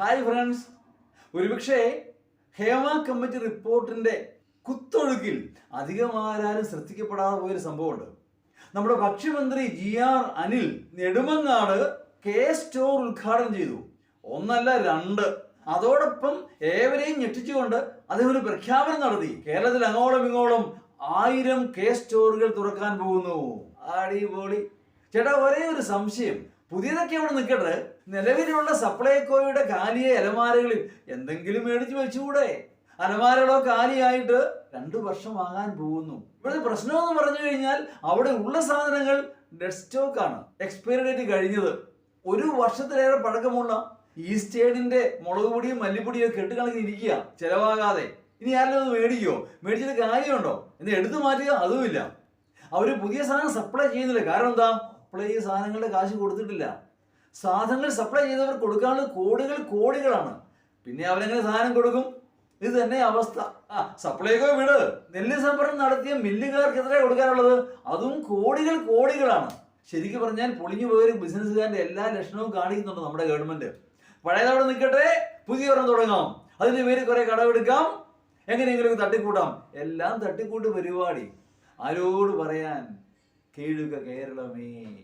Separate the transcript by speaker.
Speaker 1: Hi friends ഒരുപക്ഷെ Hema committee റിപ്പോർട്ടിന്റെ കുത്തൊഴുക്കിൽ അധികമാരാരും ശ്രദ്ധിക്കപ്പെടാതെ പോയൊരു സംഭവമുണ്ട്. നമ്മുടെ ഭക്ഷ്യമന്ത്രി G R Anil Nedumangad K store ഉദ്ഘാടനം ചെയ്തു. ഒന്നല്ല രണ്ട്. അതോടൊപ്പം ഏവരെയും ഞെട്ടിച്ചുകൊണ്ട് അദ്ദേഹം ഒരു പ്രഖ്യാപനം നടത്തി. കേരളത്തിൽ അങ്ങോളം ഇങ്ങോളം ആയിരം കെ സ്റ്റോറുകൾ തുറക്കാൻ പോകുന്നു. അടിപൊളി. ചേട്ടാ ഒരേ ഒരു സംശയം. പുതിയതൊക്കെ അവിടെ നിൽക്കട്ടെ. നിലവിലുള്ള സപ്ലൈകോയുടെ കാലിയ അലമാരകളിൽ എന്തെങ്കിലും മേടിച്ചു വെച്ചുകൂടെ? അലമാരകളോ കാലിയായിട്ട് രണ്ടു വർഷമാകാൻ പോകുന്നു. ഇവിടുത്തെ പ്രശ്നമെന്ന് പറഞ്ഞു കഴിഞ്ഞാൽ അവിടെ ഉള്ള സാധനങ്ങൾ ഡെഡ് സ്റ്റോക്ക് ആണ്. എക്സ്പയറി ഡേറ്റ് കഴിഞ്ഞത്. ഒരു വർഷത്തിലേറെ പഴക്കമുള്ള ഈസ്റ്റേഡിന്റെ മുളക് പൊടിയും മല്ലിപ്പൊടിയും ഒക്കെ കെട്ടുകണക്കിന് ഇരിക്കുക. ചെലവാകാതെ. ഇനി ആരെങ്കിലും ഒന്ന് മേടിക്കോ മേടിച്ചിട്ട് കാര്യമുണ്ടോ? എന്ന് എടുത്തു മാറ്റുക അതുമില്ല. അവർ പുതിയ സാധനം സപ്ലൈ ചെയ്യുന്നില്ല. കാരണം എന്താ? സപ്ലൈ ചെയ്ത സാധനങ്ങളുടെ കാശ് കൊടുത്തിട്ടില്ല. സാധനങ്ങൾ സപ്ലൈ ചെയ്തവർ കൊടുക്കാനുള്ള കോടികൾ കോടികളാണ്. പിന്നെ അവരെങ്ങനെ സാധനം കൊടുക്കും? ഇത് തന്നെ അവസ്ഥ. ആ സപ്ലൈകോ വിട്. നെല്ല് സംഭരണം നടത്തിയ മില്ലുകാർക്ക് എത്ര കൊടുക്കാനുള്ളത് അതും കോടികൾ കോടികളാണ്. ശരിക്കും പറഞ്ഞാൽ പൊളിഞ്ഞു പോയൊരു ബിസിനസ്സുകാരന്റെ എല്ലാ ലക്ഷണവും കാണിക്കുന്നുണ്ട് നമ്മുടെ ഗവൺമെന്റ് പഴയതവിടെ നിൽക്കട്ടെ. പുതിയ ഒരെണ്ണം തുടങ്ങാം. അതിന് പേര് കുറെ കടമെടുക്കാം. എങ്ങനെയെങ്കിലും തട്ടിക്കൂട്ടാം. എല്ലാം തട്ടിക്കൂട്ട് പരിപാടി. ആരോട് പറയാൻ? கேளுக கேரளமே.